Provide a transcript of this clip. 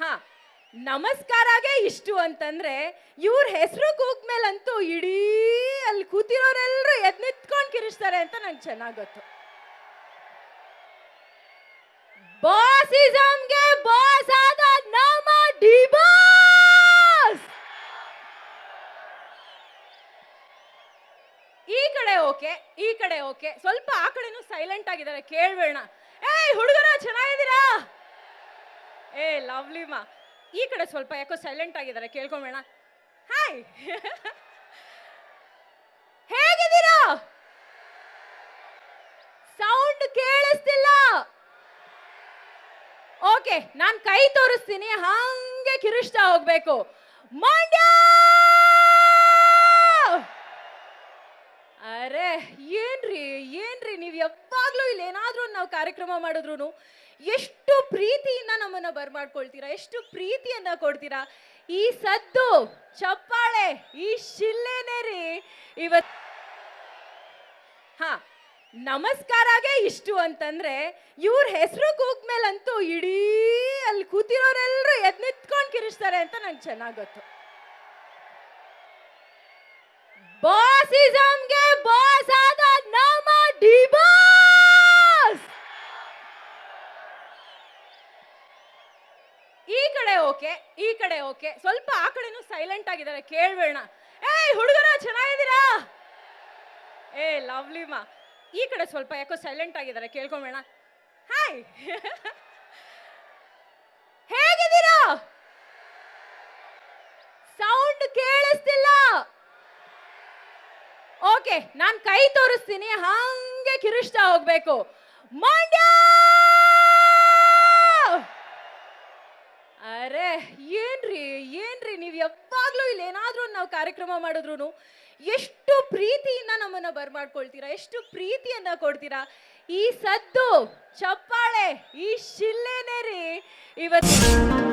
ಹಾ ನಮಸ್ಕಾರಾಗೆ ಇಷ್ಟು ಅಂತಂದ್ರೆ ಇವ್ರ ಹೆಸರು ಕೂಗ್ಮೇಲಂತೂ ಇಡೀ ಅಲ್ಲಿ ಕೂತಿರೋರೆಲ್ಲರೂ ಎದ್ ನಿಂತ್ಕೊಂಡು ಕಿರಿಸ್ತಾರೆ ಅಂತ ನಂಗೆ ಚೆನ್ನಾಗ್ ಗೊತ್ತು. ಬಾಸಿಸಮ್ಗೆ ಬಾಸ್ ಆದ ನಮ್ಮ ಡಿಬಾಸ್ ಈ ಕಡೆ ಓಕೆ, ಈ ಕಡೆ ಓಕೆ. ಸ್ವಲ್ಪ ಆ ಕಡೆನೂ ಸೈಲೆಂಟ್ ಆಗಿದ್ದಾರೆ, ಕೇಳ್ಬೇಡ. ಏಯ್, ಹುಡುಗರ ಚೆನ್ನಾಗಿದ್ದೀರಾ? ಏ, ಲವ್ಲಿ ಮಾ. ಈ ಕಡೆ ಸ್ವಲ್ಪ ಯಾಕೋ ಸೈಲೆಂಟ್ ಆಗಿದ್ದಾರೆ ಕೇಳ್ಕೊಂಬೇಡ ಹಾಯ್ ಹೇಗಿದ್ದೀರಾ? ಸೌಂಡ್ ಕೇಳಿಸ್ತಿಲ್ಲ. ಓಕೆ ನಾನು ಕೈ ತೋರಿಸ್ತೀನಿ, ಹಂಗೆ ಕಿರಿಸ್ತಾ ಹೋಗ್ಬೇಕು. ಮಂಡ್ಯ! ಅರೆ, ಏನ್ರಿ ಏನ್ರಿ ನೀವು ಯಾವಾಗ್ಲೂ ಇಲ್ಲಿ ಏನಾದ್ರೂ ನಾವು ಕಾರ್ಯಕ್ರಮ ಮಾಡಿದ್ರು ಎಷ್ಟು ಪ್ರೀತಿಯಿಂದ ನಮ್ಮನ್ನ ಬರ್ಮಾಡ್ಕೊಳ್ತೀರಾ, ಎಷ್ಟು ಪ್ರೀತಿಯನ್ನ ಕೊಡ್ತೀರಾ. ಈ ಸದ್ದು, ಚಪ್ಪಾಳೆ, ಈ ಶಿಲ್ಲೆನೇ ರೀ. ಇವತ್ ಹಾ ಆಗೇ ಇಷ್ಟು ಅಂತಂದ್ರೆ, ಇವ್ರ ಹೆಸರು ಕೂಗ್ಮೇಲಂತೂ ಇಡೀ ಅಲ್ಲಿ ಕೂತಿರೋರೆಲ್ಲರೂ ಎದ್ ನಿಂತ್ಕೊಂಡು ಕಿರಿಸ್ತಾರೆ ಅಂತ ನಂಗೆ ಚೆನ್ನಾಗ್ ಗೊತ್ತು. ಬಾಸಿಸಮ್ಗೆ ಬಾಸ್ ಆದ ನಮ್ಮ ಡಿ ಬಾಸ್ ಈ ಕಡೆ ಓಕೆ, ಈ ಕಡೆ ಓಕೆ. ಸ್ವಲ್ಪ ಆ ಕಡೆನೂ ಸೈಲೆಂಟ್ ಆಗಿದ್ದಾರೆ, ಕೇಳ್ಬೇಡ. ಏಯ್, ಹುಡುಗರ, ಚೆನ್ನಾಗಿದ್ದೀರಾ? ಏ ಲವ್ಲಿ ಮಾ. ಈ ಕಡೆ ಸ್ವಲ್ಪ ಯಾಕೋ ಸೈಲೆಂಟ್ ಆಗಿದ್ದಾರೆ, ಕೇಳ್ಕೊಂಬೇಡ. ಹಾಯ್ ಹೇಗಿದ್ದೀರಾ? ಸೌಂಡ್ ಕೇಳಿಸ್ತಿಲ್ಲ. ಓಕೆ ನಾನು ಕೈ ತೋರಿಸ್ತೀನಿ, ಹಂಗೆ ಕಿರಿಸ್ತಾ ಹೋಗ್ಬೇಕು. ಮಂಡ್ಯ! ಅರೆ, ಏನ್ರಿ ಏನ್ರಿ ನೀವು ಯಾವಾಗ್ಲೂ ಇಲ್ಲಿ ಏನಾದ್ರೂ ನಾವು ಕಾರ್ಯಕ್ರಮ ಮಾಡಿದ್ರು ಎಷ್ಟು ಪ್ರೀತಿಯಿಂದ ನಮ್ಮನ್ನ ಬರ್ಮಾಡ್ಕೊಳ್ತೀರಾ, ಎಷ್ಟು ಪ್ರೀತಿಯನ್ನ ಕೊಡ್ತೀರಾ. ಈ ಸದ್ದು, ಚಪ್ಪಾಳೆ, ಈ ಶಿಲ್ಲೆನೇ ರೀ ಇವತ್ತು.